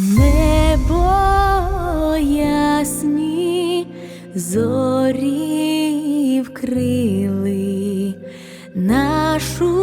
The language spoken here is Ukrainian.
Небо ясні зорі вкрили нашу